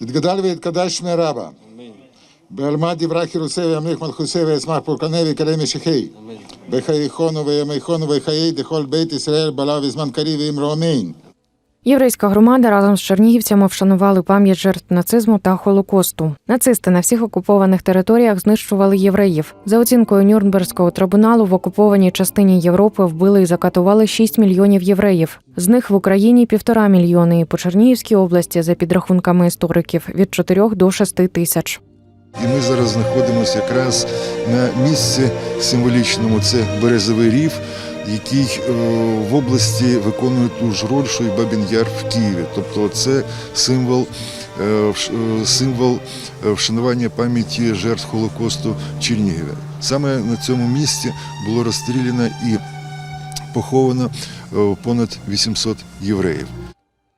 יתגדל ויתקדש שמי רבה. בעלמא דברה חירוסי וימליך מלכוסי וישמח פורקני ויקרא משיחי. בחייכונו וימיכונו וחיי דכל בית ישראל בלה וזמן קריב ואמרו אמין. Єврейська громада разом з чернігівцями вшанували пам'ять жертв нацизму та Холокосту. Нацисти на всіх окупованих територіях знищували євреїв. За оцінкою Нюрнберзького трибуналу в окупованій частині Європи вбили і закатували 6 мільйонів євреїв. З них в Україні півтора мільйони, і по Чернігівській області, за підрахунками істориків, від 4 до 6 тисяч. І ми зараз знаходимося якраз на місці символічному. Це Березовий рів, який е, в області виконує ту ж роль, що і Бабін Яр в Києві. Тобто це символ, е, е, символ вшанування пам'яті жертв Холокосту в Саме на цьому місці було розстріляно і поховано понад 800 євреїв.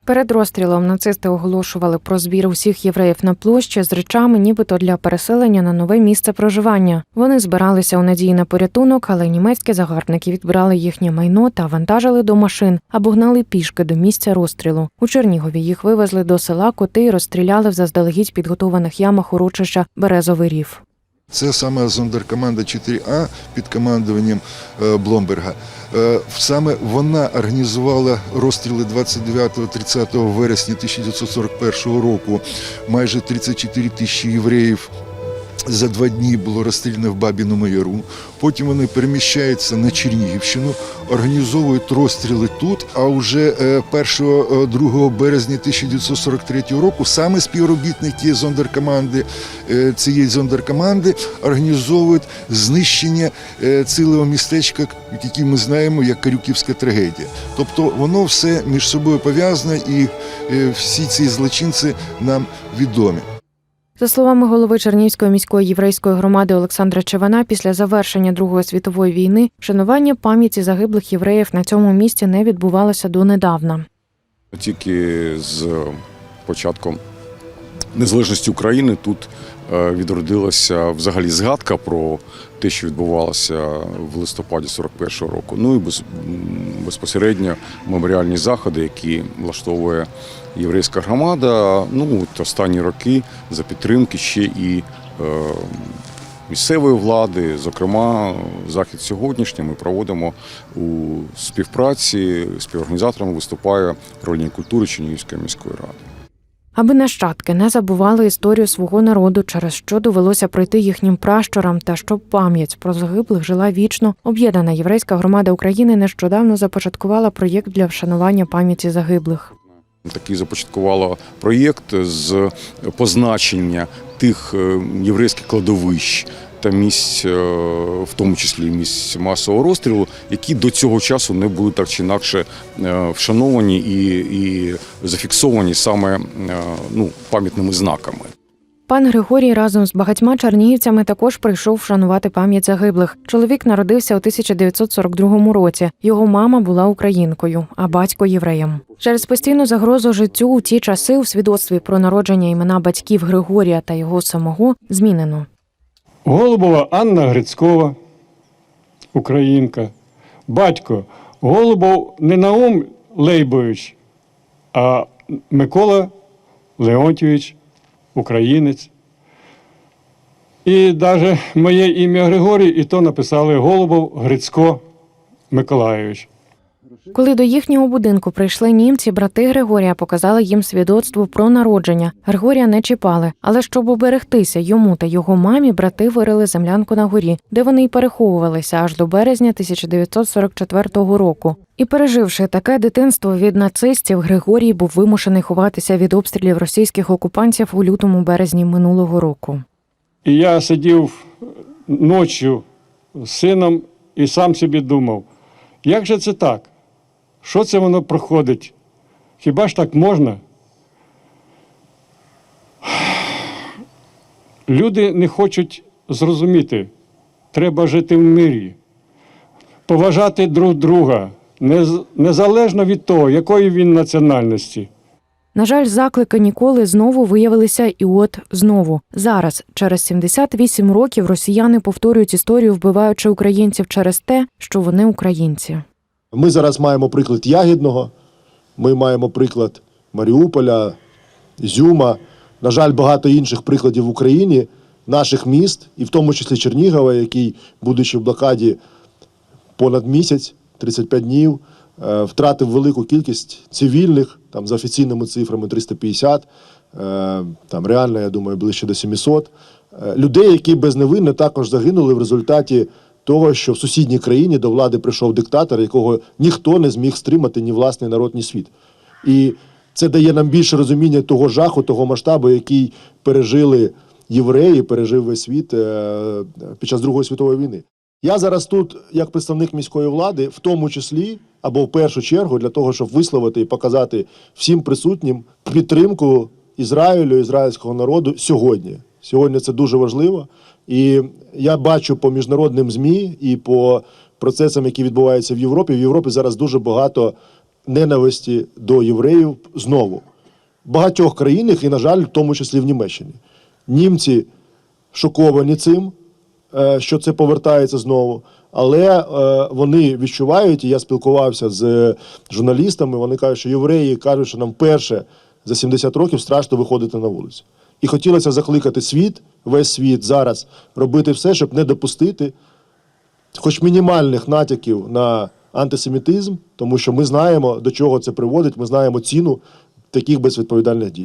Перед розстрілом нацисти оголошували про збір усіх євреїв на площі з речами, нібито для переселення на нове місце проживання. Вони збиралися у надії на порятунок, але німецькі загарбники відбирали їхнє майно та вантажили до машин або гнали пішки до місця розстрілу. У Чернігові їх вивезли до села Коти і розстріляли в заздалегідь підготованих ямах урочища Березовий рів. Це саме зондеркоманда 4А під командуванням е, Бломберга. Е, Саме вона організувала розстріли 29-30 вересня 1941 року. Майже 34 тисячі євреїв за два дні було розстріляно в Бабіному Яру. Потім вони переміщаються на Чернігівщину, організовують розстріли тут. А вже 1-2 березня 1943 року саме співробітники зондеркоманди е, цієї зондеркоманди організовують знищення е, цілого містечка, яке ми знаємо як Карюківська трагедія. Тобто воно все між собою пов'язане, і е, всі ці злочинці нам відомі. За словами голови Чернівської міської єврейської громади Олександра Чевана, після завершення Другої світової війни вшанування пам'яті загиблих євреїв на цьому місці не відбувалося донедавна. Тільки з початком незалежності України тут е, відродилася взагалі згадка про те, що відбувалося в листопаді 41-го року. Ну і безпосередньо меморіальні заходи, які влаштовує єврейська громада. Ну от останні роки за підтримки ще і е, місцевої влади, зокрема, захід сьогоднішній ми проводимо у співпраці з співорганізаторами виступає рольні культури Чернігівської міської ради. Аби нащадки не забували історію свого народу, через що довелося пройти їхнім пращурам, та щоб пам'ять про загиблих жила вічно, об'єднана єврейська громада України нещодавно започаткувала проєкт для вшанування пам'яті загиблих. Такий започаткувала проєкт з позначення тих е, єврейських кладовищ та місць, е, в тому числі місць масового розстрілу, які до цього часу не були так чи інакше е, вшановані і, і зафіксовані саме е, ну, пам'ятними знаками. Пан Григорій разом з багатьма чернігівцями також прийшов вшанувати пам'ять загиблих. Чоловік народився у 1942 році. Його мама була українкою, а батько євреєм. Через постійну загрозу життю у ті часи у свідоцтві про народження імена батьків Григорія та його самого змінено. Голубова Анна Грицькова, українка. Батько Голубов не Наум Лейбович, а Микола Леонтьович, українець. І навіть моє ім'я Григорій, і то написали Голубов Грицько Миколайович. Коли до їхнього будинку прийшли німці, брати Григорія показали їм свідоцтво про народження. Григорія не чіпали, але щоб оберегтися йому та його мамі, брати вирили землянку на горі, де вони й переховувалися аж до березня 1944 року. І переживши таке дитинство від нацистів, Григорій був вимушений ховатися від обстрілів російських окупантів у лютому березні минулого року. І я сидів ночі з сином і сам собі думав, як же це так? Що це воно проходить? Хіба ж так можна? Люди не хочуть зрозуміти, треба жити в мирі, поважати друг друга, незалежно від того, якої він національності. На жаль, заклики ніколи знову виявилися, і от знову зараз, через 78 років, росіяни повторюють історію, вбиваючи українців через те, що вони українці. Ми зараз маємо приклад Ягідного, ми маємо приклад Маріуполя, Зюма. на жаль, багато інших прикладів в Україні, наших міст, і в тому числі Чернігова, який, будучи в блокаді понад місяць, 35 днів, е, втратив велику кількість цивільних, там за офіційними цифрами 350, е, там реально, я думаю, ближче до 700. Е, Людей, які безневинно також загинули в результаті того, що в сусідній країні до влади прийшов диктатор, якого ніхто не зміг стримати ні власний народ, ні світ. І це дає нам більше розуміння того жаху, того масштабу, який пережили євреї, пережив весь світ е, під час Другої світової війни. Я зараз тут, як представник міської влади, в тому числі або в першу чергу, для того, щоб висловити і показати всім присутнім підтримку Ізраїлю, ізраїльського народу сьогодні. Сьогодні це дуже важливо. І я бачу по міжнародним ЗМІ і по процесам, які відбуваються в Європі. В Європі зараз дуже багато ненависті до євреїв знову. В багатьох країнах, і, на жаль, в тому числі в Німеччині. Німці шоковані цим, е, що це повертається знову. Але е, вони відчувають, і я спілкувався з журналістами. Вони кажуть, що євреї кажуть, що нам вперше за 70 років страшно виходити на вулицю. І хотілося закликати світ, весь світ зараз робити все, щоб не допустити хоч мінімальних натяків на антисемітизм, тому що ми знаємо, до чого це приводить, ми знаємо ціну таких безвідповідальних дій.